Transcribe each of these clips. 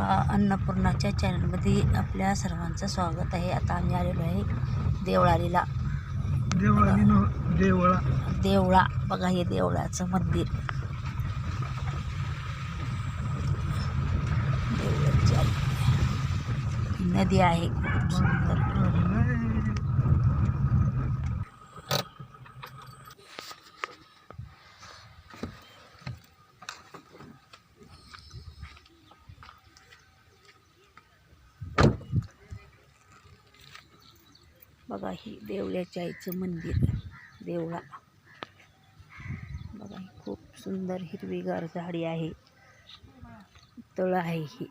अन्नपूर्णाच्या चॅनलमध्ये आपल्या सर्वांचं स्वागत आहे. आता आम्ही आलेलो आहे देवळालीला. देवळा देवळा. देवळा. बघा हे देवळाचं मंदिर. देवळाची नदी आहे खूप सुंदर. बघा ही देवळ्याच्या आईचं मंदिर. देवळा. बघा ही खूप सुंदर हिरवीगार झाडी आहे. तळ आहे ही.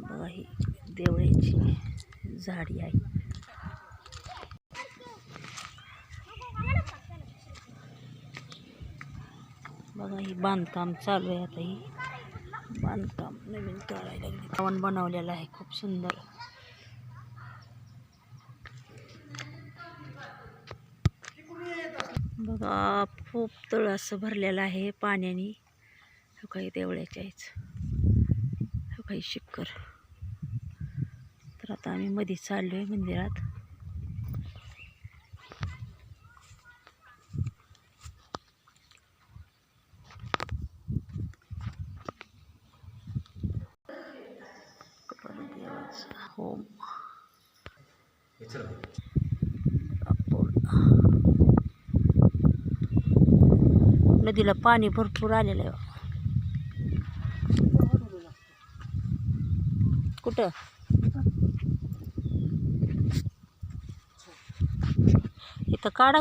बघा ही देवळ्याची झाडी आहे. बघा ही बांधकाम चालू आहे आता ही. बांधकाम नवीन काढायला लागले बनवलेलं आहे खूप सुंदर. बघा खूप तळ असं भरलेलं आहे पाण्याने. हो काही देवळ्याच्या हो काही शिक्कर तर आता आम्ही मध्ये चाललो आहे मंदिरात. होम. नदीला पाणी भरपूर आलेलं आहे. कुठं? इथं काढा